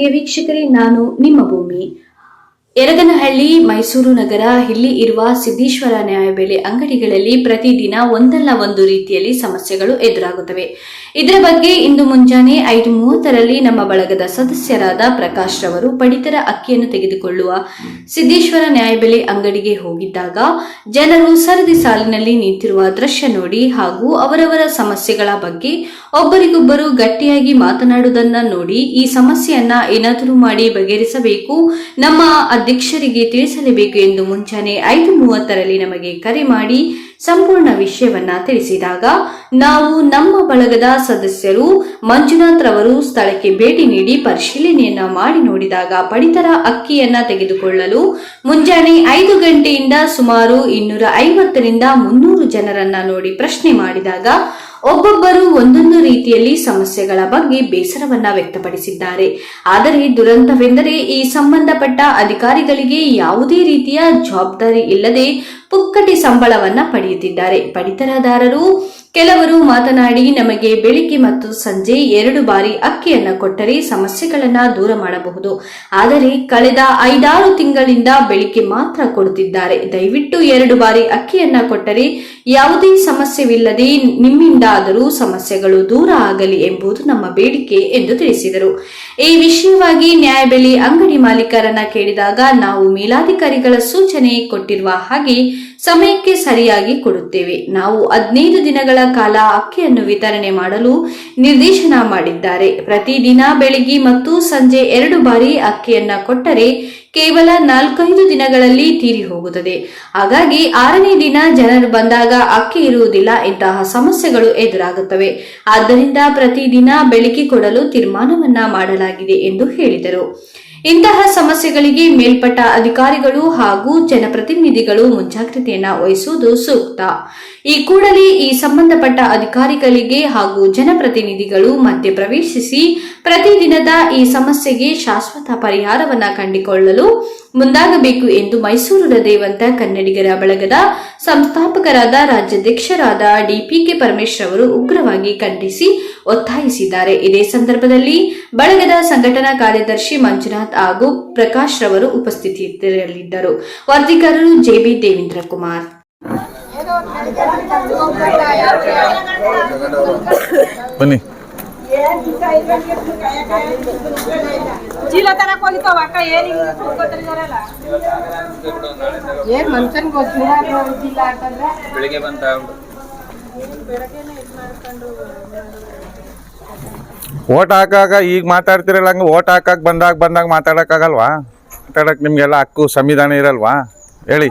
ಪ್ರಿಯ ವೀಕ್ಷಕರೇ ನಾನು ನಿಮ್ಮ ಭೂಮಿ. ಯರಗನಹಳ್ಳಿ ಮೈಸೂರು ನಗರ, ಇಲ್ಲಿ ಇರುವ ಸಿದ್ದೇಶ್ವರ ನ್ಯಾಯಬೆಲೆ ಅಂಗಡಿಗಳಲ್ಲಿ ಪ್ರತಿದಿನ ಒಂದಲ್ಲ ಒಂದು ರೀತಿಯಲ್ಲಿ ಸಮಸ್ಯೆಗಳು ಎದುರಾಗುತ್ತವೆ. ಇದರ ಬಗ್ಗೆ ಇಂದು ಮುಂಜಾನೆ ಐದು ಮೂವತ್ತರಲ್ಲಿ ನಮ್ಮ ಬಳಗದ ಸದಸ್ಯರಾದ ಪ್ರಕಾಶ್ ರವರು ಪಡಿತರ ಅಕ್ಕಿಯನ್ನು ತೆಗೆದುಕೊಳ್ಳುವ ಸಿದ್ದೇಶ್ವರ ನ್ಯಾಯಬೆಲೆ ಅಂಗಡಿಗೆ ಹೋಗಿದ್ದಾಗ ಜನರು ಸರದಿ ಸಾಲಿನಲ್ಲಿ ನಿಂತಿರುವ ದೃಶ್ಯ ನೋಡಿ ಹಾಗೂ ಅವರವರ ಸಮಸ್ಯೆಗಳ ಬಗ್ಗೆ ಒಬ್ಬರಿಗೊಬ್ಬರು ಗಟ್ಟಿಯಾಗಿ ಮಾತನಾಡುವುದನ್ನ ನೋಡಿ ಈ ಸಮಸ್ಯೆಯನ್ನ ಏನಾದರೂ ಮಾಡಿ ಬಗೆಹರಿಸಬೇಕು. ನಮ್ಮ ಅಧ್ಯಕ್ಷರಿಗೆ ತಿಳಿಸಲೇಬೇಕು ಎಂದು ಮುಂಚಾನೆ ಐದು ಮೂವತ್ತರಲ್ಲಿ ನಮಗೆ ಕರೆ ಮಾಡಿ ಸಂಪೂರ್ಣ ವಿಷಯವನ್ನ ತಿಳಿಸಿದಾಗ, ನಾವು ನಮ್ಮ ಬಳಗದ ಸದಸ್ಯರು ಮಂಜುನಾಥ್ ರವರು ಸ್ಥಳಕ್ಕೆ ಭೇಟಿ ನೀಡಿ ಪರಿಶೀಲನೆಯನ್ನ ಮಾಡಿ ನೋಡಿದಾಗ ಪಡಿತರ ಅಕ್ಕಿಯನ್ನ ತೆಗೆದುಕೊಳ್ಳಲು ಮುಂಜಾನೆ ಐದು ಗಂಟೆಯಿಂದ ಸುಮಾರು ಇನ್ನೂರ ಐವತ್ತರಿಂದ ಮುನ್ನೂರು ಜನರನ್ನ ನೋಡಿ ಪ್ರಶ್ನೆ ಮಾಡಿದಾಗ ಒಬ್ಬೊಬ್ಬರು ಒಂದೊಂದು ರೀತಿಯಲ್ಲಿ ಸಮಸ್ಯೆಗಳ ಬಗ್ಗೆ ಬೇಸರವನ್ನ ವ್ಯಕ್ತಪಡಿಸಿದ್ದಾರೆ. ಆದರೆ ದುರಂತವೆಂದರೆ ಈ ಸಂಬಂಧಪಟ್ಟ ಅಧಿಕಾರಿಗಳಿಗೆ ಯಾವುದೇ ರೀತಿಯ ಜವಾಬ್ದಾರಿ ಇಲ್ಲದೆ ಪುಕ್ಕಟಿ ಸಂಬಳವನ್ನ ಪಡೆಯುತ್ತಿದ್ದಾರೆ. ಪಡಿತರದಾರರು ಕೆಲವರು ಮಾತನಾಡಿ, ನಮಗೆ ಬೆಳಿಗ್ಗೆ ಮತ್ತು ಸಂಜೆ ಎರಡು ಬಾರಿ ಅಕ್ಕಿಯನ್ನ ಕೊಟ್ಟರೆ ಸಮಸ್ಯೆಗಳನ್ನ ದೂರ ಮಾಡಬಹುದು. ಆದರೆ ಕಳೆದ ಐದಾರು ತಿಂಗಳಿಂದ ಬೆಳಿಗ್ಗೆ ಮಾತ್ರ ಕೊಡುತ್ತಿದ್ದಾರೆ. ದಯವಿಟ್ಟು ಎರಡು ಬಾರಿ ಅಕ್ಕಿಯನ್ನ ಕೊಟ್ಟರೆ ಯಾವುದೇ ಸಮಸ್ಯೆವಿಲ್ಲದೆ ನಿಮ್ಮಿಂದಾದರೂ ಸಮಸ್ಯೆಗಳು ದೂರ ಆಗಲಿ ಎಂಬುದು ನಮ್ಮ ಬೇಡಿಕೆ ಎಂದು ತಿಳಿಸಿದರು. ಈ ವಿಷಯವಾಗಿ ನ್ಯಾಯಬೆಲೆ ಅಂಗಡಿ ಮಾಲೀಕರನ್ನ ಕೇಳಿದಾಗ ನಾವು ಮೇಲಾಧಿಕಾರಿಗಳ ಸೂಚನೆ ಕೊಟ್ಟಿರುವ ಹಾಗೆ ಸಮಯಕ್ಕೆ ಸರಿಯಾಗಿ ಕೊಡುತ್ತೇವೆ. ನಾವು ಹದಿನೈದು ದಿನಗಳ ಕಾಲ ಅಕ್ಕಿಯನ್ನು ವಿತರಣೆ ಮಾಡಲು ನಿರ್ದೇಶನ ಮಾಡಿದ್ದಾರೆ. ಪ್ರತಿದಿನ ಬೆಳಿಗ್ಗೆ ಮತ್ತು ಸಂಜೆ ಎರಡು ಬಾರಿ ಅಕ್ಕಿಯನ್ನ ಕೊಟ್ಟರೆ ಕೇವಲ ನಾಲ್ಕೈದು ದಿನಗಳಲ್ಲಿ ತೀರಿ ಹೋಗುತ್ತದೆ. ಹಾಗಾಗಿ ಆರನೇ ದಿನ ಜನರು ಬಂದಾಗ ಅಕ್ಕಿ ಇರುವುದಿಲ್ಲ ಇಂತಹ ಸಮಸ್ಯೆಗಳು ಎದುರಾಗುತ್ತವೆ. ಆದ್ದರಿಂದ ಪ್ರತಿದಿನ ಬೆಳಿಗ್ಗೆ ಕೊಡಲು ತೀರ್ಮಾನವನ್ನ ಮಾಡಲಾಗಿದೆ ಎಂದು ಹೇಳಿದರು. ಇಂತಹ ಸಮಸ್ಯೆಗಳಿಗೆ ಮೇಲ್ಪಟ್ಟ ಅಧಿಕಾರಿಗಳು ಹಾಗೂ ಜನಪ್ರತಿನಿಧಿಗಳು ಮುಂಜಾಗ್ರತೆಯನ್ನ ವಹಿಸುವುದು ಸೂಕ್ತ. ಈ ಕೂಡಲೇ ಈ ಸಂಬಂಧಪಟ್ಟ ಅಧಿಕಾರಿಗಳಿಗೆ ಹಾಗೂ ಜನಪ್ರತಿನಿಧಿಗಳು ಮಧ್ಯೆ ಪ್ರವೇಶಿಸಿ ಪ್ರತಿದಿನದ ಈ ಸಮಸ್ಯೆಗೆ ಶಾಶ್ವತ ಪರಿಹಾರವನ್ನ ಕಂಡುಕೊಳ್ಳಲು ಮುಂದಾಗಬೇಕು ಎಂದು ಮೈಸೂರು ದೇವಂತ ಕನ್ನಡಿಗರ ಬಳಗದ ಸಂಸ್ಥಾಪಕರಾದ ರಾಜ್ಯಾಧ್ಯಕ್ಷರಾದ ಡಿಪಿಕೆ ಪರಮೇಶ್ವರ್ ಅವರು ಉಗ್ರವಾಗಿ ಖಂಡಿಸಿ ಒತ್ತಾಯಿಸಿದ್ದಾರೆ. ಇದೇ ಸಂದರ್ಭದಲ್ಲಿ ಬಳಗದ ಸಂಘಟನಾ ಕಾರ್ಯದರ್ಶಿ ಮಂಜುನಾಥ್ ಹಾಗೂ ಪ್ರಕಾಶ್ ರವರು ಉಪಸ್ಥಿತಿಯಲ್ಲಿದ್ದರು. ವರದಿಗಾರರು ಜೆಬಿ ದೇವೇಂದ್ರ ಕುಮಾರ್ ಬನ್ನಿ. ಚೀಲ ತರಕ್ ಹೋಗಿತ್ತು ಅಕ್ಕ ಏನ್ ಕೂತ್ಕೊತಿದಾರಲ್ಲ ಏನ್ ಮನ್ಸನ್ ಗೊತ್ತಿಲ್ಲ ಗೊತ್ತಿಲ್ಲ ಅಂತಂದ್ರೆ? ಬೆಳಿಗ್ಗೆ ಬಂತ ಓಟ್ ಹಾಕಾಗ ಈಗ ಮಾತಾಡ್ತಿರಲ್ಲ ಹಂಗೆ ಓಟ್ ಹಾಕಕ್ ಬಂದಾಗ ಬಂದಾಗ ಮಾತಾಡೋಕ್ಕಾಗಲ್ವಾ? ಮಾತಾಡಕ್ ನಿಮಗೆಲ್ಲ ಹಕ್ಕು ಸಂವಿಧಾನ ಇರಲ್ವಾ? ಹೇಳಿ.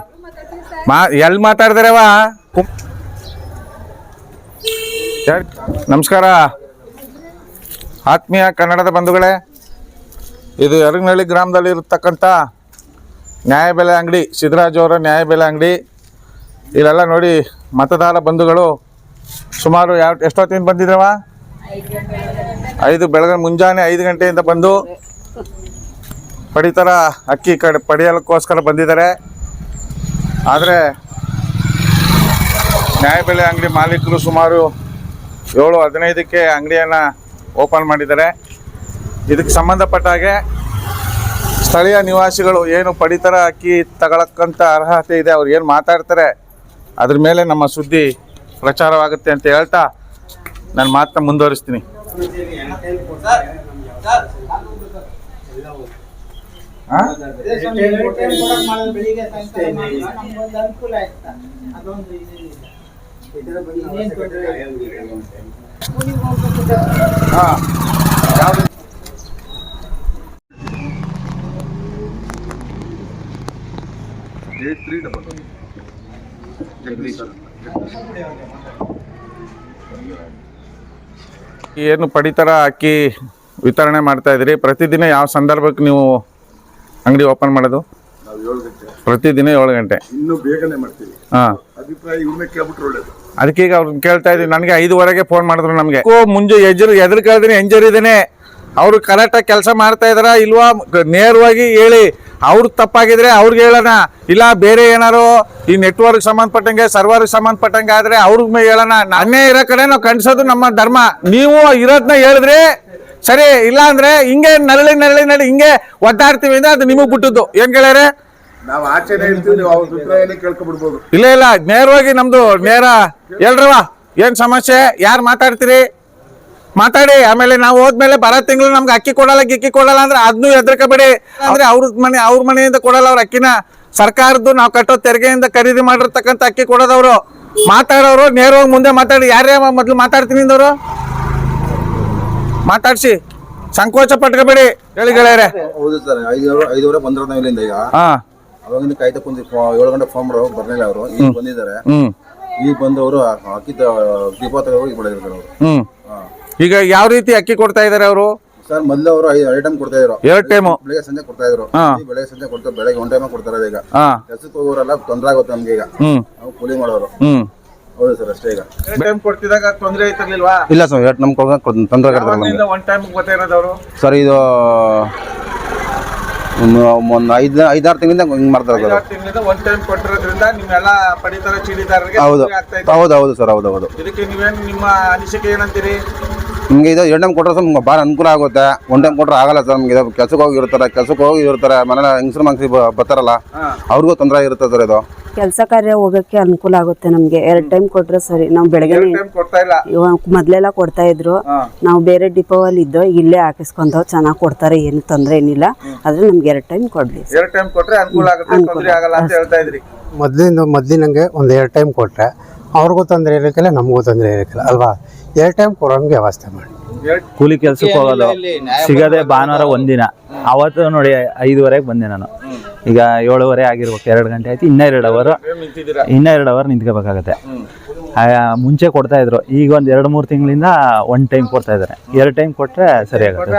ಮಾ ಎಲ್ಲಿ ವಾ ನಮಸ್ಕಾರ. ಆತ್ಮೀಯ ಕನ್ನಡದ ಬಂಧುಗಳೇ, ಇದು ಯರಗನಹಳ್ಳಿ ಗ್ರಾಮದಲ್ಲಿ ಇರತಕ್ಕಂಥ ನ್ಯಾಯಬೆಲೆ ಅಂಗಡಿ ಸಿದ್ದರಾಜ್ ಅವರ ನ್ಯಾಯಬೆಲೆ ಅಂಗಡಿ. ಇಲ್ಲೆಲ್ಲ ನೋಡಿ ಮತದಾರ ಬಂಧುಗಳು ಸುಮಾರು ಯಾವ, ಎಷ್ಟೊತ್ತಿಂದ ಬಂದಿದ್ರವ? ಐದು ಬೆಳಗ್ಗೆ ಮುಂಜಾನೆ ಐದು ಗಂಟೆಯಿಂದ ಬಂದು ಪಡಿತರ ಅಕ್ಕಿ ಕಡೆ, ಪಡೆಯಲಕ್ಕೋಸ್ಕರ ಬಂದಿದ್ದಾರೆ. ಆದರೆ ನ್ಯಾಯಬೆಲೆ ಅಂಗಡಿ ಮಾಲೀಕರು ಸುಮಾರು ಏಳು ಹದಿನೈದಕ್ಕೆ ಅಂಗಡಿಯನ್ನು ಓಪನ್ ಮಾಡಿದ್ದಾರೆ. ಇದಕ್ಕೆ ಸಂಬಂಧಪಟ್ಟ ಹಾಗೆ ಸ್ಥಳೀಯ ನಿವಾಸಿಗಳು ಏನು ಪಡಿತರ ಅಕ್ಕಿ ತಗೊಳಕ್ಕಂತ ಅರ್ಹತೆ ಇದೆ, ಅವ್ರು ಏನು ಮಾತಾಡ್ತಾರೆ, ಅದ್ರ ಮೇಲೆ ನಮ್ಮ ಸುದ್ದಿ ಪ್ರಚಾರವಾಗುತ್ತೆ ಅಂತ ಹೇಳ್ತಾ ನಾನು ಮಾತ್ರ ಮುಂದುವರಿಸ್ತೀನಿ. ಆ? ಹಾ. ಯಾವ್ದು? ಏನು ಪಡಿತರ ಅಕ್ಕಿ ವಿತರಣೆ ಮಾಡ್ತಾ ಇದ್ರಿ ಪ್ರತಿದಿನ ಯಾವ ಸಂದರ್ಭಕ್ಕೆ ನೀವು ಅಂಗಡಿ ಓಪನ್ ಮಾಡೋದು? ಪ್ರತಿದಿನ ಏಳು ಗಂಟೆ. ಇನ್ನು ಬೇಗನೆ ಮಾಡ್ತೀವಿ. ಹಾಂ. ಅಭಿಪ್ರಾಯ ಇವ್ರನ್ನ ಕೇಳ್ಬಿಟ್ರೆ ಒಳ್ಳೇದು. ಅದಕ್ಕೆ ಈಗ ಅವ್ರನ್ನ ಕೇಳ್ತಾ ಇದ್ದೀನಿ. ನನಗೆ ಐದುವರೆಗೆ ಫೋನ್ ಮಾಡಿದ್ರು ನಮಗೆ. ಮುಂಜೆ ಎಜ್ರು ಎದುರು ಕೇಳಿದ್ರೆ ಇದ್ದೀನಿ ಅವರು ಕರೆಕ್ಟಾಗಿ ಕೆಲಸ ಮಾಡ್ತಾ ಇದಾರ ಇಲ್ವಾ? ನೇರವಾಗಿ ಹೇಳಿ. ಅವ್ರಿಗೆ ತಪ್ಪಾಗಿದ್ರೆ ಅವ್ರಿಗೆ ಹೇಳೋಣ. ಇಲ್ಲ, ಬೇರೆ ಏನಾರು ಈ ನೆಟ್ವರ್ಕ್ ಸಂಬಂಧಪಟ್ಟಂಗೆ ಸರ್ವರ್ಗೆ ಸಂಬಂಧಪಟ್ಟಂಗೆ ಆದ್ರೆ ಅವ್ರಿಗೆ ಹೇಳೋಣ. ನಾನೇ ಇರೋ ಕಡೆ ನಾವು ಕಣಿಸೋದು ನಮ್ಮ ಧರ್ಮ. ನೀವು ಇರೋದನ್ನ ಹೇಳಿದ್ರಿ ಸರಿ ಇಲ್ಲ ಅಂದ್ರೆ ಹಿಂಗೆ ನರಳಿ ನರಳಿ ನರಳಿ ಹಿಂಗೆ ಒದ್ದಾಡ್ತೀವಿ ಅಂದರೆ ಅದು ನಿಮಗೆ ಬಿಟ್ಟದ್ದು. ಏನ್ ಕೇಳ್ಯಾರೆ ನಾವು ಆಚೆನೆ ಇರ್ತೀವಿ ನೀವು ಅವ್ರ ಅಭಿಪ್ರಾಯನೇ ಕೇಳ್ಕೊಬಿಡ್ಬೋದು. ಇಲ್ಲ ಇಲ್ಲ ನೇರವಾಗಿ ನಮ್ದು ನೇರ ಹೇಳ್ರವ ಏನ್ ಸಮಸ್ಯೆ? ಯಾರು ಮಾತಾಡ್ತೀರಿ? ಮಾತಾಡಿ ಆಮೇಲೆ ನಾವು ಹೋದ್ಮೇಲೆ ಬರೋ ತಿಂಗಳು ನಮ್ಗೆ ಅಕ್ಕಿ ಕೊಡಲ್ಲ ಗಿಕ್ಕಿ ಕೊಡಲ್ಲ ಅಂದ್ರೆ ಅದನ್ನೂ ಎದ್ರಕಬೇಡಿ ಅಂದ್ರೆ ಅವ್ರ ಮನೆ ಅವ್ರ ಮನೆಯಿಂದ ಕೊಡಲ್ಲ ಅವ್ರ ಅಕ್ಕಿನ. ಸರ್ಕಾರದ್ದು ನಾವು ಕಟ್ಟೋ ತೆರಿಗೆಯಿಂದ ಖರೀದಿ ಮಾಡಿರ್ತಕ್ಕಂಥ ಅಕ್ಕಿ ಕೊಡೋದವ್ರು. ಮಾತಾಡೋರು ನೇರವಾಗಿ ಮುಂದೆ ಮಾತಾಡಿ. ಯಾರೇ ಮೊದ್ಲು ಮಾತಾಡ್ತೀನಿ ಅಂದವರು? ಮಾತಾಡ್ಸಿ. ಸಂಕೋಚ ಪಟ್ಕೋಬೇಡಿ ಹೇಳಿ ಗೆಳೆಯರೆ. ಹೌದು ಸರ್ ಐದು ಐದುವರೆ ಬಂದ್ರೆ ಇಲ್ಲಿಂದ ಈಗ. ಹಾ. ಅವಾಗಿಂದ ಕಾಯ್ತಾ ಕುಂದ್ರಿ ಏಳು ಗಂಟೆ ಫಾರ್ಮ್ ಮಾಡೋ ಬರ್ಲಿಲ್ಲ ಅವರು. ಈಗ ಬಂದಿದ್ದಾರೆ. ಹ್ಮ್. ಈಗ ಬಂದವರು ಅವರು ಅಕ್ಕಿ ದೀಪ ತಗೋ ಈಗ ಮಾಡಿದ್ರು ಅವರು. ಹ್ಮ್. ಈಗ ಯಾವ ರೀತಿ ಅಕ್ಕಿ ಕೊಡ್ತಾ ಇದಾರೆ ಅವರು? ಸರ್ ಮೊದಲು ಅವರು ಎರಡು ಟೈಮ್ ಕೊಡ್ತಾ ಇದ್ರು. ಎರಡು ಟೈಮ್ ಬೆಳಗ್ಗೆ ಸಂಜೆ ಕೊಡ್ತಾ ಇದ್ರು. ಹಾ. ಈಗ ಬೆಳಗ್ಗೆ ಸಂಜೆ ಕೊಡ್ತಾರೆ. ಬೆಳಗ್ಗೆ ಒನ್ ಟೈಮ್ ಕೊಡ್ತಾರೆ ಈಗ. ಹಾ. ಹೋಗೋರಲ್ಲ ಹೋಗೋರೆಲ್ಲ ತೊಂದರೆ ಆಗುತ್ತೆ ನಮ್ಗೆ ಈಗ. ಹ್ಮ್. ನಾವು ಕೂಲಿ ಮಾಡೋರು. ಹ್ಮ್. ಹೌದು ಸರ್ ಅಷ್ಟೇ ಈಗ. ಟೈಮ್ ಕೊಡ್ತಿದಾಗ ತೊಂದರೆ ಐತಿರ್ಲಿಲ್ವಾ ಇಲ್ಲ ಸರ್ ಎರಡು ನಮ್ಗೆ ತೊಂದರೆ ಆಗ್ತದೆ ನಮಗೆ. ಒನ್ ಟೈಮ್ ಗೊತ್ತಾ ಇರೋದವರು ಸರ್ ಇದು ಒಂದು ಐದು ಐದಾರು ತಿಂಗಳಿಂದ ಹಿಂಗೆ ಮಾಡ್ತಾರೆ ಸರ್ ತಿಂಗಳಿಂದ ಒನ್ ಟೈಮ್ ಕೊಟ್ಟಿರೋದ್ರಿಂದ ನಿಮ್ಮೆಲ್ಲ ಪಡಿತರ ಚೀಟಿದಾರರಿಗೆ ಹೌದು. ಆಗ್ತಾ ಇದೆ. ಹೌದು ಹೌದು ಸರ್ ಹೌದು ಹೌದು. ಇದಕ್ಕೆ ನೀವೇನು ನಿಮ್ಮ ಅನಿಸಿಕೆ ಏನಂತೀರಿ? ನಿಮಗೆ ಇದು ಎರಡು ಟೈಮ್ ಕೊಟ್ಟರೆ ಸರ್ ನಿಮ್ಗೆ ಭಾಳ ಅನುಕೂಲ ಆಗುತ್ತೆ. ಒನ್ ಟೈಮ್ ಕೊಟ್ಟರೆ ಆಗಲ್ಲ ಸರ್ ನಮಗೆ ಇದು. ಕೆಲ್ಸಕ್ಕೆ ಹೋಗಿ ಇರ್ತಾರೆ ಕೆಲ್ಸಕ್ಕೆ ಹೋಗಿ ಇರ್ತಾರೆ ಮನೇಲಿ ಹೆಂಗಸ್ರು ಮಂಗ್ಸಿ ಬರ್ತಾರಲ್ಲ ಅವ್ರಿಗೂ ತೊಂದರೆ ಇರುತ್ತೆ ಸರ್ ಇದು. ಕೆಲಸ ಕಾರ್ಯ ಹೋಗಕ್ಕೆ ಅನುಕೂಲ ಆಗುತ್ತೆ ನಮ್ಗೆ. ಎರಡ್ ಟೈಮ್ ಕೊಟ್ರೆ ಸರಿ. ನಾವು ಬೆಳಗ್ಗೆ ಟೈಮ್ ಕೊಡ್ತಾ ಇಲ್ಲ. ಮೊದ್ಲೆಲ್ಲ ಕೊಡ್ತಾ ಇದ್ರು. ನಾವು ಬೇರೆ ಡಿಪೋ ಅಲ್ಲಿ ಇದ್ದೋ ಇಲ್ಲೇ ಹಾಕಿಸ್ಕೊಂಡೋ ಚೆನ್ನಾಗಿ ಕೊಡ್ತಾರೆ ಏನು ತೊಂದ್ರೆ ಏನಿಲ್ಲ. ಆದ್ರೆ ನಮ್ಗೆ ಎರಡ್ ಟೈಮ್ ಕೊಡ್ಲಿ. ಎರಡು ಟೈಮ್ ಕೊಟ್ರೆ ಅನುಕೂಲ ಆಗುತ್ತೆ ತೊಂದರೆ ಆಗಲ್ಲ ಅಂತ ಹೇಳ್ತಾ ಇದ್ರಿ. ಮೊದಲಿಂದ ಮೊದ್ಲಿನಂಗೆ ಒಂದು ಎರಡು ಟೈಮ್ ಕೊಟ್ರೆ ಅವ್ರಿಗೂ ತೊಂದರೆ ಇರಕ್ಕಿಲ್ಲ ನಮಗೂ ತೊಂದರೆ ಇರಕ್ಕಿಲ್ಲ ಅಲ್ವಾ? ಎರಡು ಟೈಮ್ ಕೊಡೋಂಗೆ ವ್ಯವಸ್ಥೆ ಮಾಡಿ. ಕೂಲಿ ಕೆಲ್ಸಕ್ಕೆ ಹೋಗೋದು. ಸಿಗದೆ ಭಾನುವಾರ ಒಂದಿನ. ಅವತ್ತು ನೋಡಿ ಐದುವರೆಗೆ ಬಂದೆ ನಾನು. ಈಗ ಏಳುವರೆ ಆಗಿರ್ಬೇಕು ಎರಡು ಗಂಟೆ ಆಯ್ತು ಇನ್ನೂ ಎರಡು ಅವರ್ ಇನ್ನೂ ಇನ್ನ ಎರಡು ಅವರ್ ನಿಂತ್ಕೋಬೇಕಾಗತ್ತೆ ಆ, ಮುಂಚೆ ಕೊಡ್ತಾ ಇದ್ರು ಈಗ ಒಂದು ಎರಡು ಮೂರು ತಿಂಗಳಿಂದ ಒನ್ ಟೈಮ್ ಕೊಡ್ತಾ ಇದಾರೆ ಎರಡು ಟೈಮ್ ಕೊಟ್ರೆ ಸರಿ ಆಗುತ್ತೆ.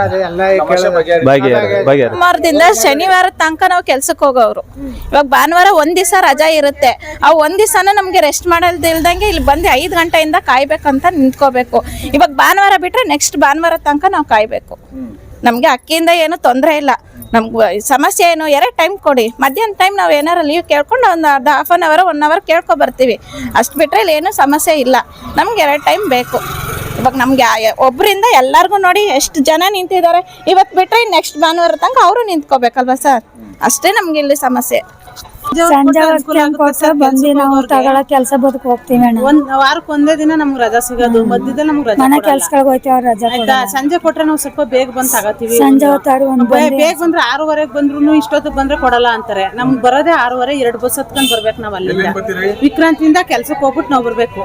ಸೋಮವಾರದಿಂದ ಶನಿವಾರ ತನಕ ನಾವು ಕೆಲ್ಸಕ್ಕೆ ಹೋಗೋರು ಇವಾಗ ಭಾನುವಾರ ಒಂದ್ ದಿವಸ ರಜಾ ಇರುತ್ತೆ. ಆ ಒಂದ್ ದಿವಸನ ನಮ್ಗೆ ರೆಸ್ಟ್ ಮಾಡೋದಿಲ್ದಂಗೆ ಇಲ್ಲಿ ಬಂದು ಐದು ಗಂಟೆಯಿಂದ ಕಾಯ್ಬೇಕಂತ ನಿಂತ್ಕೋಬೇಕು. ಇವಾಗ ಭಾನುವಾರ ಬಿಟ್ರೆ ನೆಕ್ಸ್ಟ್ ಭಾನುವಾರ ತನಕ ನಾವು ಕಾಯ್ಬೇಕು. ನಮ್ಗೆ ಅಕ್ಕಿಯಿಂದ ಏನು ತೊಂದರೆ ಇಲ್ಲ. ನಮ್ಗೆ ಸಮಸ್ಯೆ ಏನು, ಎರಡು ಟೈಮ್ ಕೊಡಿ. ಮಧ್ಯಾಹ್ನ ಟೈಮ್ ನಾವು ಏನಾರು ಲೀವ್ ಕೇಳ್ಕೊಂಡು ಒಂದು ಅರ್ಧ half an hour one hour ಕೇಳ್ಕೊ ಬರ್ತೀವಿ. ಅಷ್ಟು ಬಿಟ್ಟರೆ ಇಲ್ಲಿ ಏನು ಸಮಸ್ಯೆ ಇಲ್ಲ. ನಮ್ಗೆ ಎರಡು ಟೈಮ್ ಬೇಕು. ಇವಾಗ ನಮ್ಗೆ ಒಬ್ಬರಿಂದ ಎಲ್ಲರಿಗೂ ಎಲ್ಲಾರ್ಗು ನೋಡಿ ಎಷ್ಟು ಜನ ನಿಂತಿದ್ದಾರೆ. ಇವತ್ತು ಬಿಟ್ಟರೆ ನೆಕ್ಸ್ಟ್ ಭಾನುವಾರ ತನಕ ಅವರು ನಿಂತ್ಕೋಬೇಕಲ್ವಾ ಸರ್? ಅಷ್ಟೇ ನಮ್ಗೆ ಇಲ್ಲಿ ಸಮಸ್ಯೆ. ಸಂಜೆ ಹೊತ್ತು ಕೊಟ್ಟು ಬಂದು ನಾವು ತಗೊಳಕ್ ಕೆಲ್ಸ ಬದುಕು ಹೋಗ್ತೀವಿ ಅಣ್ಣ ಒಂದ್ ವಾರಕ್ಕೆ ಒಂದೇ ದಿನ ನಮ್ಗೆ ರಜಾ ಸಿಗೋದು ಮಧ್ಯದಲ್ಲಿ ನಮ್ಗೆ ರಜಾ ಮನೆ ಕೊಡಲ್ಲ. ಕೆಲ್ಸಗಳಿಗೆ ಹೋಗ್ತೀವಿ ಅವ್ರು ರಜಾ ಆಯ್ತಾ? ಸಂಜೆ ಕೊಟ್ರೆ ನಾವು ಸ್ವಲ್ಪ ಬೇಗ ಬಂದ್ ತಗೋತೀವಿ. ಸಂಜೆ ಒಂದ್ ಬೇ- ಬೇಗ ಬಂದ್ರೆ ಆರೂವರೆಗೆ ಬಂದ್ರು ಇಷ್ಟೊತ್ತಿಗೆ ಬಂದ್ರೆ ಕೊಡಲ್ಲ ಅಂತಾರೆ. ನಮ್ಗೆ ಬರೋದೇ ಆರೂವರೆ ಎರಡು ಬಸ್ ಹತ್ಕೊಂಡ್ ಬರ್ಬೇಕು ನಾವ್ ಅಲ್ಲಿಂದ. ವಿಕ್ರಾಂತಿಯಿಂದ ಕೆಲ್ಸಕ್ಕೆ ಹೋಗ್ಬಿಟ್ಟು ನಾವ್ ಬರ್ಬೇಕು.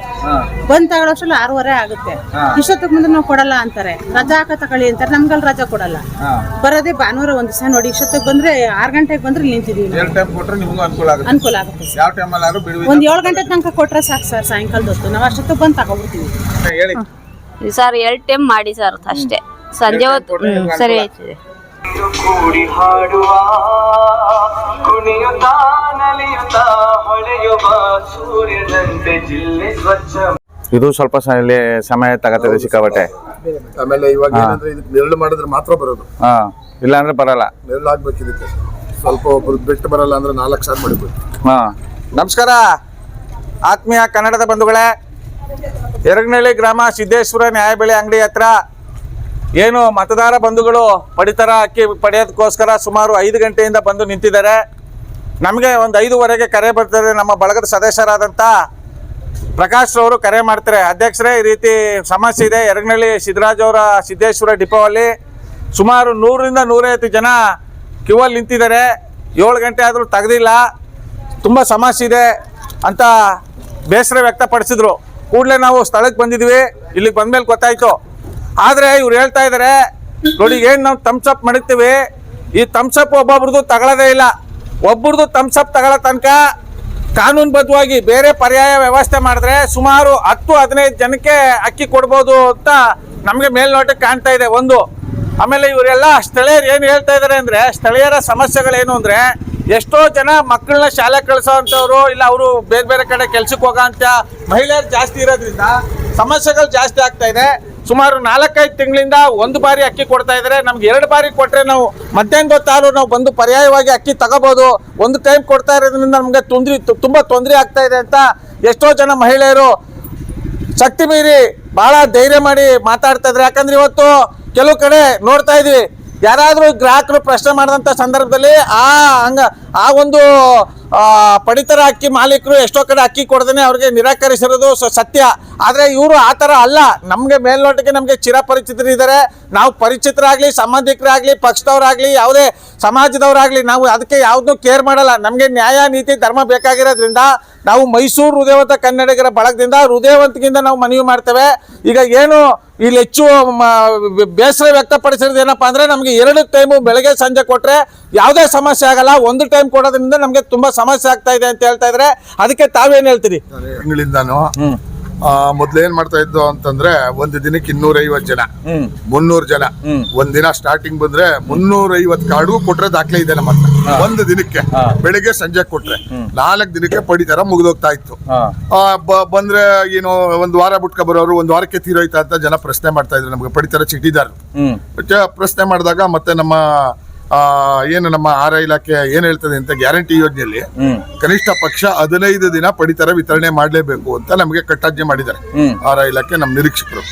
ಬಂದ್ ತಗೊಳ್ಳೋಷ್ಟ್ರಲ್ಲಿ ಆರೂವರೆ ಆಗುತ್ತೆ. ಇಷ್ಟೊತ್ತಿಗೆ ಬಂದ್ರೆ ನಾವು ಕೊಡಲ್ಲ ಅಂತಾರೆ. ರಜಾ ಹಾಕ ತಗೊಳ್ಳಿ ಅಂತಾರೆ. ನಮ್ಗಲ್ಲಿ ರಜಾ ಕೊಡಲ್ಲ. ಬರೋದೇ ಭಾನುವಾರ ಒಂದ್ ದಿವಸ ನೋಡಿ ಇಷ್ಟೊತ್ತಿಗೆ ಬಂದ್ರೆ ಆರ್ ಗಂಟೆಗೆ ಬಂದ್ರೆ ನಿಂತಿದೀವಿ ನಾವು. ಎರಡು ಟೈಮ್ ಕೊಟ್ರೆ ನಿಮಗೂ ಅನುಕೂಲ ಆಗುತ್ತೆ. ಅನುಕೂಲ ಆಗುತ್ತೆ ಸರ್. ಯಾವ ಟೈಮಲ್ಲಿ ಆದ್ರೂ ಬಿಡುವಿ ಒಂದು ಏಳು ಗಂಟೆ ತನಕ ಕೊಟ್ರೆ ಸಾಕು ಸರ್ ಸಾಯಂಕಾಲದ ಹೊತ್ತು ನಾವು ಅಷ್ಟೊತ್ತಿಗೆ ಬಂದು ತಗೊಬಿಡ್ತೀವಿ. ಹೇಳಿ. ಸರ್ ಎರಡು ಟೈಮ್ ಮಾಡಿ ಸರ್ ಅಷ್ಟೇ. ಸಂಜೆ ಹೊತ್ತು. ಹ್ಮ್, ಹೊಳೆಯುವ ಸೂರ್ಯನಂತೆ ಜಿಲ್ಲೆ ಸ್ವಚ್ಛ. ಇದು ಸ್ವಲ್ಪ ಸ- ಇಲ್ಲಿ ಸಮಯ ತಗತ್ತದೆ ಸಿಕ್ಕಾಬಟ್ಟೆ ಆಮೇಲೆ ಇವಾಗ ಏನಂದ್ರೆ ಇದಕ್ಕೆ ನೆರಳು ಮಾಡಿದ್ರೆ ಮಾತ್ರ ಬರೋದು. ಹಾ ಇಲ್ಲ ಅಂದ್ರೆ ಬರಲ್ಲ. ನೆರಳು ಆಗ್ಬೇಕು ಇದಕ್ಕೆ. ಸ್ವಲ್ಪ ಒಬ್ರು ಬಿಟ್ಟು ಬರಲ್ಲ ಅಂದ್ರೆ ನಾಲ್ಕು ಸಾವಿರ ಮಾಡಿಕೊಡಿ ಹಾ. ನಮಸ್ಕಾರ. ಆತ್ಮೀಯ ಕನ್ನಡದ ಬಂಧುಗಳೇ ಎರಗನಹಳ್ಳಿ ಗ್ರಾಮ ಸಿದ್ದೇಶ್ವರ ನ್ಯಾಯಬೆಳೆ ಅಂಗಡಿ ಹತ್ರ ಏನು ಮತದಾರ ಬಂಧುಗಳು ಪಡಿತರ ಅಕ್ಕಿ ಪಡೆಯೋದಕ್ಕೋಸ್ಕರ ಸುಮಾರು ಐದು ಗಂಟೆಯಿಂದ ಬಂದು ನಿಂತಿದ್ದಾರೆ. ನಮಗೆ ಒಂದು ಐದುವರೆಗೆ ಕರೆ ಬರ್ತದೆ ನಮ್ಮ ಬಳಗದ ಸದಸ್ಯರಾದಂಥ ಪ್ರಕಾಶ್ ಅವರು ಕರೆ ಮಾಡ್ತಾರೆ. ಅಧ್ಯಕ್ಷರೇ, ಈ ರೀತಿ ಸಮಸ್ಯೆ ಇದೆ. ಎರಗನಹಳ್ಳಿ ಸಿದ್ದರಾಜ್ ಅವರ ಸಿದ್ದೇಶ್ವರ ಡಿಪೋವಲ್ಲಿ ಸುಮಾರು ನೂರರಿಂದ ನೂರೈವತ್ತು ಜನ ಕ್ಯೂವಲ್ಲಿ ನಿಂತಿದ್ದಾರೆ. ಏಳು ಗಂಟೆ ಆದರೂ ತೆಗೆದಿಲ್ಲ. ತುಂಬ ಸಮಸ್ಯೆ ಇದೆ ಅಂತ ಬೇಸರ ವ್ಯಕ್ತಪಡಿಸಿದ್ರು. ಕೂಡಲೇ ನಾವು ಸ್ಥಳಕ್ಕೆ ಬಂದಿದ್ವಿ ಇಲ್ಲಿಗೆ ಬಂದ್ಮೇಲೆ ಗೊತ್ತಾಯಿತು. ಆದರೆ ಇವ್ರು ಹೇಳ್ತಾ ಇದ್ದಾರೆ ನೋಡಿ ಏನು ನಾವು ತಮ್ಸಪ್ ಮಡಗ್ತೀವಿ ಈ ತಮ್ಸಪ್ ಒಬ್ಬೊಬ್ರದ್ದು ತಗೊಳ್ಳೋದೇ ಇಲ್ಲ. ಒಬ್ಬರದು ತಮ್ಸಪ್ ತಗೊಳ್ಳೋ ತನಕ ಕಾನೂನುಬದ್ಧವಾಗಿ ಬೇರೆ ಪರ್ಯಾಯ ವ್ಯವಸ್ಥೆ ಮಾಡಿದ್ರೆ ಸುಮಾರು ಹತ್ತು ಹದಿನೈದು ಜನಕ್ಕೆ ಅಕ್ಕಿ ಕೊಡ್ಬೋದು ಅಂತ ನಮಗೆ ಮೇಲ್ನೋಟಕ್ಕೆ ಕಾಣ್ತಾ ಇದೆ. ಒಂದು ಆಮೇಲೆ ಇವರೆಲ್ಲ ಸ್ಥಳೀಯರು ಏನು ಹೇಳ್ತಾ ಇದ್ದಾರೆ ಅಂದರೆ, ಸ್ಥಳೀಯರ ಸಮಸ್ಯೆಗಳೇನು ಅಂದರೆ, ಎಷ್ಟೋ ಜನ ಮಕ್ಕಳನ್ನ ಶಾಲೆ ಕಳಿಸೋ ಇಲ್ಲ ಅವರು ಬೇರೆ ಬೇರೆ ಕಡೆ ಕೆಲ್ಸಕ್ಕೆ ಹೋಗೋ ಮಹಿಳೆಯರು ಜಾಸ್ತಿ ಇರೋದ್ರಿಂದ ಸಮಸ್ಯೆಗಳು ಜಾಸ್ತಿ ಆಗ್ತಾ ಇದೆ. ಸುಮಾರು ನಾಲ್ಕೈದು ತಿಂಗಳಿಂದ ಒಂದು ಬಾರಿ ಅಕ್ಕಿ ಕೊಡ್ತಾ ಇದ್ದಾರೆ ನಮ್ಗೆ ಎರಡು ಬಾರಿ ಕೊಟ್ಟರೆ ನಾವು ಮಧ್ಯಾಹ್ನ ಗೊತ್ತಾದ್ರೂ ನಾವು ಬಂದು ಪರ್ಯಾಯವಾಗಿ ಅಕ್ಕಿ ತಗೋಬೋದು. ಒಂದು ಟೈಮ್ ಕೊಡ್ತಾ ಇರೋದ್ರಿಂದ ನಮಗೆ ತೊಂದರೆ, ತುಂಬ ತೊಂದರೆ ಆಗ್ತಾ ಇದೆ ಅಂತ ಎಷ್ಟೋ ಜನ ಮಹಿಳೆಯರು ಶಕ್ತಿ ಮೀರಿ ಬಹಳ ಧೈರ್ಯ ಮಾಡಿ ಮಾತಾಡ್ತಾ ಇದ್ರೆ. ಯಾಕಂದ್ರೆ ಇವತ್ತು ಕೆಲವು ಕಡೆ ನೋಡ್ತಾ ಇದೀವಿ, ಯಾರಾದರೂ ಗ್ರಾಹಕರು ಪ್ರಶ್ನೆ ಮಾಡಿದಂಥ ಸಂದರ್ಭದಲ್ಲಿ ಆ ಹಂಗ ಆ ಒಂದು ಪಡಿತರ ಅಕ್ಕಿ ಮಾಲೀಕರು ಎಷ್ಟೋ ಕಡೆ ಅಕ್ಕಿ ಕೊಡ್ದೇನೆ ಅವ್ರಿಗೆ ನಿರಾಕರಿಸಿರೋದು ಸತ್ಯ. ಆದರೆ ಇವರು ಆ ಥರ ಅಲ್ಲ. ನಮಗೆ ಮೇಲ್ನೋಟಕ್ಕೆ ನಮಗೆ ಚಿರಪರಿಚಿತರು ಇದ್ದಾರೆ ನಾವು ಪರಿಚಿತರಾಗಲಿ, ಸಂಬಂಧಿಕರಾಗಲಿ, ಪಕ್ಷದವರಾಗಲಿ, ಯಾವುದೇ ಸಮಾಜದವರಾಗಲಿ ನಾವು ಅದಕ್ಕೆ ಯಾವುದೂ ಕೇರ್ ಮಾಡಲ್ಲ. ನಮಗೆ ನ್ಯಾಯ, ನೀತಿ, ಧರ್ಮ ಬೇಕಾಗಿರೋದ್ರಿಂದ ನಾವು ಮೈಸೂರು ಹೃದಯವಂತ ಕನ್ನಡಿಗರ ಬಳಗದಿಂದ ಹೃದಯವಂತಿಕೆಯಿಂದ ನಾವು ಮನವಿ ಮಾಡ್ತೇವೆ. ಈಗ ಏನು ಇಲ್ಲಿ ಹೆಚ್ಚು ಬೇಸರ ವ್ಯಕ್ತಪಡಿಸಿರೋದು ಏನಪ್ಪಾ ಅಂದ್ರೆ ನಮಗೆ ಎರಡು ಟೈಮು ಬೆಳಗ್ಗೆ, ಸಂಜೆ ಕೊಟ್ರೆ ಯಾವುದೇ ಸಮಸ್ಯೆ ಆಗಲ್ಲ. ಒಂದು ಟೈಮ್ ಕೊಡೋದ್ರಿಂದ ನಮಗೆ ತುಂಬಾ ಸಮಸ್ಯೆ ಆಗ್ತಾ ಇದೆ ಅಂತ ಹೇಳ್ತಾ ಇದ್ರೆ ಅದಕ್ಕೆ ತಾವೇನ್ ಹೇಳ್ತೀರಿ? ತಿಂಗಳಿಂದಾನು ಮೊದ್ಲೇನ್ ಮಾಡ್ತಾ ಇದ್ದು ಅಂತಂದ್ರೆ ಒಂದು ದಿನಕ್ಕೆ ಇನ್ನೂರ ಐವತ್ ಜನ ಮುನ್ನೂರ್ ಜನ. ಒಂದ್ ದಿನ ಸ್ಟಾರ್ಟಿಂಗ್ ಬಂದ್ರೆ ಮುನ್ನೂರ ಐವತ್ ಕಾರ್ಡು ಕೊಟ್ರೆ ದಾಖಲೆ ಇದೆ ನಮ್ಮ ಒಂದು ದಿನಕ್ಕೆ ಬೆಳಿಗ್ಗೆ ಸಂಜೆ ಕೊಟ್ರೆ. ನಾಲ್ಕು ದಿನಕ್ಕೆ ಪಡಿತರ ಮುಗಿದೋಗ್ತಾ ಇತ್ತು. ಬಂದ್ರೆ ಏನು ಒಂದ್ ವಾರ ಬಿಟ್ಕ ಬರೋರು ಒಂದ್ ವಾರಕ್ಕೆ ತೀರೋಯ್ತಾ ಅಂತ ಜನ ಪ್ರಶ್ನೆ ಮಾಡ್ತಾ ಇದ್ರು ನಮ್ಗೆ. ಪಡಿತರ ಚೀಟಿದಾರ ಪ್ರಶ್ನೆ ಮಾಡಿದಾಗ ಮತ್ತೆ ನಮ್ಮ ಏನು ನಮ್ಮ ಆಹಾರ ಇಲಾಖೆ ಏನ್ ಹೇಳ್ತದೆ ಅಂತ ಗ್ಯಾರಂಟಿ ಯೋಜನೆಯಲ್ಲಿ ಕನಿಷ್ಠ ಪಕ್ಷ ಹದಿನೈದು ದಿನ ಪಡಿತರ ವಿತರಣೆ ಮಾಡಲೇಬೇಕು ಅಂತ ನಮಗೆ ಕಟ್ಟಾಜ್ಞೆ ಮಾಡಿದ್ದಾರೆ. ಆಹಾರ ಇಲಾಖೆ ನಮ್ಮ ನಿರೀಕ್ಷಕರು.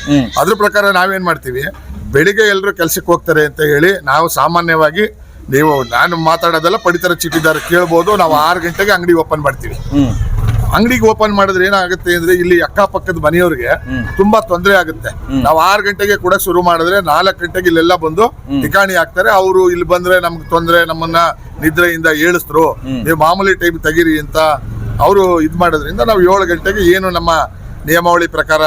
ಅದ್ರ ಪ್ರಕಾರ ನಾವೇನ್ ಮಾಡ್ತೀವಿ? ಬೆಳಿಗ್ಗೆ ಎಲ್ಲರೂ ಕೆಲ್ಸಕ್ಕೆ ಹೋಗ್ತಾರೆ ಅಂತ ಹೇಳಿ ನಾವು ಸಾಮಾನ್ಯವಾಗಿ ನೀವು ನಾನು ಮಾತಾಡೋದೆಲ್ಲ ಪಡಿತರ ಚೀಟಿದಾರ ಕೇಳ್ಬೋದು ನಾವು ಆರು ಗಂಟೆಗೆ ಅಂಗಡಿ ಓಪನ್ ಮಾಡ್ತೀವಿ. ಅಂಗಡಿಗೆ ಓಪನ್ ಮಾಡಿದ್ರೆ ಏನಾಗುತ್ತೆ ಅಂದ್ರೆ ಇಲ್ಲಿ ಅಕ್ಕಪಕ್ಕದ ಮನೆಯವ್ರಿಗೆ ತುಂಬಾ ತೊಂದರೆ ಆಗುತ್ತೆ. ನಾವು ಆರು ಗಂಟೆಗೆ ಕೂಡ ಶುರು ಮಾಡಿದ್ರೆ ನಾಲ್ಕು ಗಂಟೆಗೆ ಇಲ್ಲೆಲ್ಲ ಬಂದು ಠಿಕಾಣಿ ಹಾಕ್ತಾರೆ. ಅವರು ಇಲ್ಲಿ ಬಂದ್ರೆ ನಮ್ಗೆ ತೊಂದರೆ ನಮ್ಮನ್ನ ನಿದ್ರೆಯಿಂದ ಏಳಿಸ್ತರು ನೀವು ಮಾಮೂಲಿ ಟೈಮ್ ತೆಗೀರಿ ಅಂತ ಅವರು ಇದ್ ಮಾಡೋದ್ರಿಂದ ನಾವು ಏಳು ಗಂಟೆಗೆ ಏನು ನಮ್ಮ ನಿಯಮಾವಳಿ ಪ್ರಕಾರ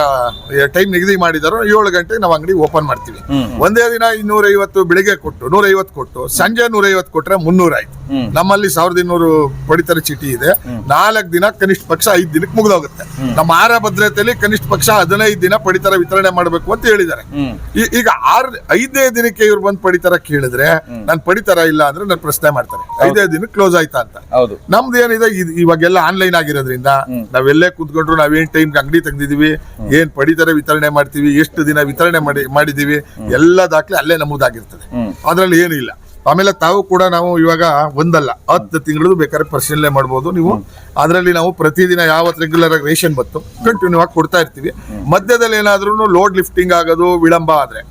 ಟೈಮ್ ನಿಗದಿ ಮಾಡಿದಾರೋ ಏಳು ಗಂಟೆಗೆ ನಾವು ಅಂಗಡಿ ಓಪನ್ ಮಾಡ್ತೀವಿ. ಒಂದೇ ದಿನ ಇನ್ನೂರೈವತ್ತು ಬೆಳಿಗ್ಗೆ ಕೊಟ್ಟು ನೂರ ಐವತ್ತು ಕೊಟ್ಟು ಸಂಜೆ ನೂರ ಐವತ್ತು ಕೊಟ್ರೆ ಮುನ್ನೂರ ಆಯ್ತು ನಮ್ಮಲ್ಲಿ ಸಾವಿರದ ಇನ್ನೂರು ಪಡಿತರ ಚೀಟಿ ಇದೆ. ನಾಲ್ಕು ದಿನ ಕನಿಷ್ಠ ಪಕ್ಷ ಐದು ದಿನಕ್ಕೆ ಮುಗಿದೋಗುತ್ತೆ. ನಮ್ಮ ಆಹಾರ ಭದ್ರತೆಯಲ್ಲಿ ಕನಿಷ್ಠ ಪಕ್ಷ ಹದಿನೈದು ದಿನ ಪಡಿತರ ವಿತರಣೆ ಮಾಡಬೇಕು ಅಂತ ಹೇಳಿದ್ದಾರೆ. ಈಗ ಆರ್ ಐದೇ ದಿನಕ್ಕೆ ಇವ್ರು ಬಂದು ಪಡಿತರ ಕೇಳಿದ್ರೆ ನಾನು ಪಡಿತರ ಇಲ್ಲ ಅಂದ್ರೆ ನಾನು ಪ್ರಶ್ನೆ ಮಾಡ್ತಾರೆ. ಐದೇ ದಿನಕ್ಕೆ ಕ್ಲೋಸ್ ಆಯ್ತಾ ಅಂತ. ಹೌದು. ನಮ್ದು ಏನಿದೆ ಇವಾಗೆಲ್ಲ ಆನ್ಲೈನ್ ಆಗಿರೋದ್ರಿಂದ ನಾವೆಲ್ಲೇ ಕೂತ್ಕೊಂಡ್ರು ನಾವೇನ್ ಟೈಮ್ ಅಂಗಡಿ ತೆಗ್ದಿದೀವಿ ಏನ್ ಪಡಿತರ ವಿತರಣೆ ಮಾಡ್ತೀವಿ ಎಷ್ಟು ದಿನ ವಿತರಣೆ ಮಾಡಿ ಮಾಡಿದ್ದೀವಿ ಎಲ್ಲ ದಾಖಲೆ ಅಲ್ಲೇ ನಮ್ಮದಾಗಿರ್ತದೆ ಅದರಲ್ಲಿ ಏನು ಇಲ್ಲ. ಆಮೇಲೆ ತಾವು ಕೂಡ ನಾವು ಇವಾಗ ಒಂದಲ್ಲ ಹತ್ತು ತಿಂಗಳು ಬೇಕಾದ್ರೆ ಪರಿಶೀಲನೆ ಮಾಡ್ಬೋದು ನೀವು. ಅದರಲ್ಲಿ ನಾವು ಪ್ರತಿದಿನ ಯಾವತ್ತು ರೆಗ್ಯುಲರ್ ಆಗಿ ರೇಷನ್ ಬತ್ತು ಕಂಟಿನ್ಯೂ ಆಗಿ ಕೊಡ್ತಾ ಇರ್ತೀವಿ. ಮಧ್ಯದಲ್ಲಿ ಏನಾದ್ರೂ ಲೋಡ್ ಲಿಫ್ಟಿಂಗ್ ಆಗೋದು ವಿಳಂಬ ಆದ್ರೆ.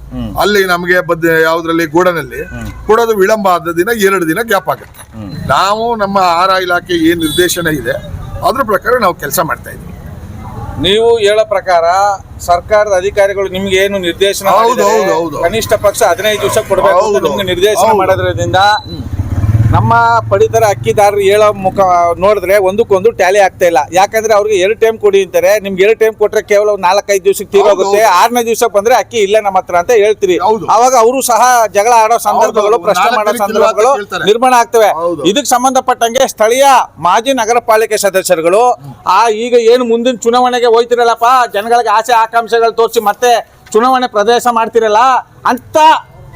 ಅಲ್ಲಿ ನಮಗೆ ಬದ್ ಯಾವ್ದ್ರಲ್ಲಿ ಗೋಡನಲ್ಲಿ ಕೊಡೋದು ವಿಳಂಬ ಆದ ದಿನ ಎರಡು ದಿನ ಗ್ಯಾಪ್ ಆಗುತ್ತೆ. ನಾವು ನಮ್ಮ ಆಹಾರ ಇಲಾಖೆ ಏನ್ ನಿರ್ದೇಶನ ಇದೆ ಅದ್ರ ಪ್ರಕಾರ ನಾವು ಕೆಲಸ ಮಾಡ್ತಾ ಇದ್ವಿ ನೀವು ಹೇಳೋ ಪ್ರಕಾರ ಸರ್ಕಾರದ ಅಧಿಕಾರಿಗಳು ನಿಮ್ಗೆ ಏನು ನಿರ್ದೇಶನ ಹೌದು, ಮಾಡಿದ್ದಾರೆ, ಹೌದು, ಹೌದು. ಕನಿಷ್ಠ ಪಕ್ಷ ಹದಿನೈದು ದಿವಸ ಕೊಡಬೇಕು ಅಂತ. ನಿಮ್ಗೆ ನಿರ್ದೇಶನ. ಮಾಡೋದ್ರಿಂದ ನಮ್ಮ ಪಡಿತರ ಅಕ್ಕಿದಾರರು ಹೇಳೋ ಮುಖ ನೋಡಿದ್ರೆ ಒಂದಕ್ಕೊಂದು ಟ್ಯಾಲಿ ಆಗ್ತಾ ಇಲ್ಲ. ಯಾಕಂದ್ರೆ ಅವ್ರಿಗೆ ಎರಡು ಟೈಮ್ ಕೊಡಿ ಅಂತಾರೆ. ನಿಮ್ಗೆ ಎರಡು ಟೈಮ್ ಕೊಟ್ರೆ ಕೇವಲ ನಾಲ್ಕೈದು ದಿವಸಕ್ಕೆ ತೀರೋಗುತ್ತೆ. ಆರನೇ ದಿವಸಕ್ಕೆ ಬಂದ್ರೆ ಅಕ್ಕಿ ಇಲ್ಲ ನಮ್ಮ ಹತ್ರ ಅಂತ ಹೇಳ್ತೀರಿ. ಅವಾಗ ಅವರು ಸಹ ಜಗಳ ಆಡೋ ಸಂದರ್ಭಗಳು ಪ್ರಶ್ನೆ ಮಾಡೋ ಸಂದರ್ಭಗಳು ನಿರ್ಮಾಣ ಆಗ್ತವೆ. ಇದಕ್ಕೆ ಸಂಬಂಧಪಟ್ಟಂಗೆ ಸ್ಥಳೀಯ ಮಾಜಿ ನಗರ ಪಾಲಿಕೆ ಸದಸ್ಯರುಗಳು ಆ ಈಗ ಏನು ಮುಂದಿನ ಚುನಾವಣೆಗೆ ಹೋಯ್ತಿರಲ್ಲಪ್ಪ ಜನಗಳಿಗೆ ಆಸೆ ಆಕಾಂಕ್ಷೆಗಳು ತೋರಿಸಿ ಮತ್ತೆ ಚುನಾವಣೆ ಪ್ರದೇಶ ಮಾಡ್ತಿರಲ್ಲ ಅಂತ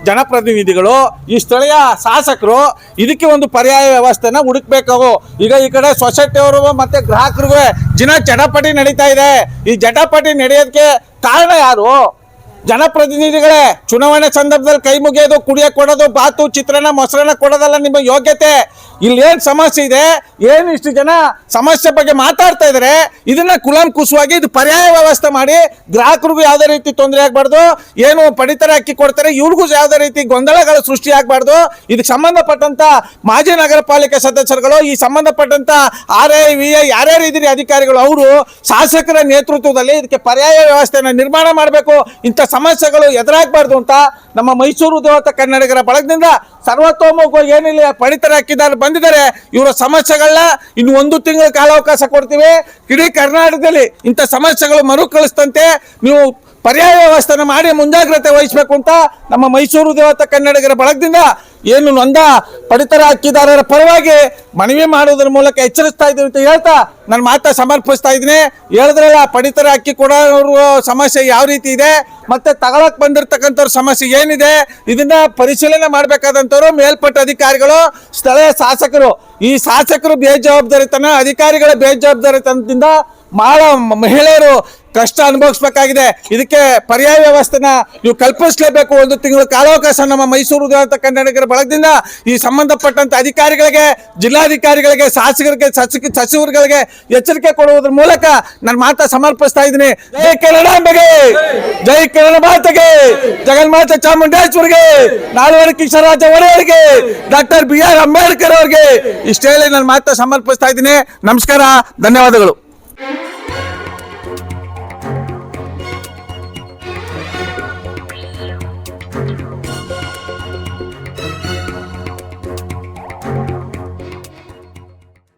ಜನಪ್ರತಿನಿಧಿಗಳು, ಈ ಸ್ಥಳೀಯ ಶಾಸಕರು ಇದಕ್ಕೆ ಒಂದು ಪರ್ಯಾಯ ವ್ಯವಸ್ಥೆನ ಹುಡುಕ್ಬೇಕು ಈಗ ಈ ಕಡೆ ಸೊಸೈಟಿಯವರು ಮತ್ತೆ ಗ್ರಾಹಕರಿಗೂ ದಿನ ಜಟಾಪಟಿ ನಡೀತಾ ಇದೆ. ಈ ಜಟಾಪಟಿ ನಡೆಯೋದಕ್ಕೆ ಕಾರಣ ಯಾರು? ಜನಪ್ರತಿನಿಧಿಗಳೇ, ಚುನಾವಣೆ ಸಂದರ್ಭದಲ್ಲಿ ಕೈ ಮುಗಿಯೋದು ಕುಡಿಯೋಕೆ ಕೊಡೋದು, ಬಾತು, ಚಿತ್ರಾನ್ನ, ಮೊಸರನ್ನ ಕೊಡೋದಲ್ಲ ನಿಮ್ಮ ಯೋಗ್ಯತೆ. ಇಲ್ಲಿ ಏನು ಸಮಸ್ಯೆ ಇದೆ, ಏನು ಇಷ್ಟು ಜನ ಸಮಸ್ಯೆ ಬಗ್ಗೆ ಮಾತಾಡ್ತಾ ಇದ್ದಾರೆ ಇದನ್ನ ಕುಲಂಕುಷವಾಗಿ ಇದು ಪರ್ಯಾಯ ವ್ಯವಸ್ಥೆ ಮಾಡಿ, ಗ್ರಾಹಕರಿಗೂ ಯಾವುದೇ ರೀತಿ ತೊಂದರೆ ಆಗಬಾರ್ದು, ಏನು ಪಡಿತರ ಅಕ್ಕಿ ಕೊಡ್ತಾರೆ, ಇವ್ರಿಗೂ ಯಾವುದೇ ರೀತಿ ಗೊಂದಲಗಳು ಸೃಷ್ಟಿ ಇದಕ್ಕೆ ಸಂಬಂಧಪಟ್ಟಂತ ಮಾಜಿ ನಗರ ಪಾಲಿಕೆ ಸದಸ್ಯರುಗಳು, ಈ ಸಂಬಂಧಪಟ್ಟಂತ ಆರ್ ಐ ವಿ ಐ ಯಾರ್ಯಾರು ಇದ್ರಿ ಅಧಿಕಾರಿಗಳು, ಅವರು ಶಾಸಕರ ನೇತೃತ್ವದಲ್ಲಿ ಇದಕ್ಕೆ ಪರ್ಯಾಯ ವ್ಯವಸ್ಥೆಯನ್ನು ನಿರ್ಮಾಣ ಮಾಡಬೇಕು, ಇಂಥ ಸಮಸ್ಯೆಗಳು ಎದುರಾಗಬಾರ್ದು ಅಂತ ನಮ್ಮ ಮೈಸೂರು ದೇವತ ಕನ್ನಡಿಗರ ಬಳಗದಿಂದ ಸರ್ವತೋಮುಖವಾಗಿ ಏನಿಲ್ಲ, ಪಡಿತರ ಹಾಕಿದ್ದಾರೆ, ಬಂದಿದ್ದಾರೆ. ಇವರ ಸಮಸ್ಯೆಗಳನ್ನ ಇನ್ನು ಒಂದು ತಿಂಗಳ ಕಾಲಾವಕಾಶ ಕೊಡ್ತೀವಿ. ಇಡೀ ಕರ್ನಾಟಕದಲ್ಲಿ ಇಂಥ ಸಮಸ್ಯೆಗಳು ಮರುಕಳಿಸ್ತಂತೆ ನೀವು ಪರ್ಯಾಯ ವ್ಯವಸ್ಥೆನ ಮಾಡಿ ಮುಂಜಾಗ್ರತೆ ವಹಿಸಬೇಕು ಅಂತ ನಮ್ಮ ಮೈಸೂರು ದೇವತಾ ಕನ್ನಡಿಗರ ಬಳಗದಿಂದ ಏನು ನೊಂದ ಪಡಿತರ ಹಕ್ಕಿದಾರರ ಪರವಾಗಿ ಮನವಿ ಮಾಡೋದ್ರ ಮೂಲಕ ಎಚ್ಚರಿಸ್ತಾ ಇದ್ದೀವಿ ಅಂತ ಹೇಳ್ತಾ ನನ್ನ ಮಾತ ಸಮರ್ಪಿಸ್ತಾ ಇದ್ದೀನಿ. ಹೇಳಿದ್ರಲ್ಲ, ಪಡಿತರ ಅಕ್ಕಿ ಕೊಡೋರು ಸಮಸ್ಯೆ ಯಾವ ರೀತಿ ಇದೆ? ಮತ್ತೆ ತಗೊಳಕ್ ಬಂದಿರತಕ್ಕಂಥವ್ರ ಸಮಸ್ಯೆ ಏನಿದೆ? ಇದನ್ನ ಪರಿಶೀಲನೆ ಮಾಡಬೇಕಾದಂಥವ್ರು ಮೇಲ್ಪಟ್ಟ ಅಧಿಕಾರಿಗಳು, ಸ್ಥಳೀಯ ಶಾಸಕರು. ಈ ಶಾಸಕರು ಬೇಜವಾಬ್ದಾರಿತನ, ಅಧಿಕಾರಿಗಳ ಬೇಜವಾಬ್ದಾರಿತನದಿಂದ ಬಹಳ ಮಹಿಳೆಯರು ಕಷ್ಟ ಅನುಭವಿಸ್ಬೇಕಾಗಿದೆ. ಇದಕ್ಕೆ ಪರ್ಯಾಯ ವ್ಯವಸ್ಥೆನ ನೀವು ಕಲ್ಪಿಸಲೇಬೇಕು. ಒಂದು ತಿಂಗಳ ಕಾಲಾವಕಾಶ ನಮ್ಮ ಮೈಸೂರು ಕನ್ನಡಿಗರ ಬಳಗದಿಂದ ಈ ಸಂಬಂಧಪಟ್ಟಂತ ಅಧಿಕಾರಿಗಳಿಗೆ, ಜಿಲ್ಲಾಧಿಕಾರಿಗಳಿಗೆ, ಶಾಸಕರಿಗೆ, ಸಚಿವ, ಸಚಿವರುಗಳಿಗೆ ಎಚ್ಚರಿಕೆ ಕೊಡುವುದರ ಮೂಲಕ ನಾನು ಮಾತಾ ಸಮರ್ಪಿಸ್ತಾ ಇದ್ದೀನಿ. ಜೈ ಕನ್ನಡಾಂಬೆಗೆ! ಜೈ ಕನ್ನಡ ಮಾತೆಗೆ! ಜಗನ್ಮಾತೆ ಚಾಮುಂಡೇಶ್ವರಿಗೆ! ನಾಲ್ವರು ಕಿಶೋರಾಜ ಒಡೆಯವರಿಗೆ ಡಾಕ್ಟರ್ ಬಿ ಆರ್ ಅಂಬೇಡ್ಕರ್ ಅವರಿಗೆ! ಇಷ್ಟೇ ಹೇಳಿ ನಾನು ಮಾತಾ ಸಮರ್ಪಿಸ್ತಾ ಇದ್ದೀನಿ. ನಮಸ್ಕಾರ, ಧನ್ಯವಾದಗಳು.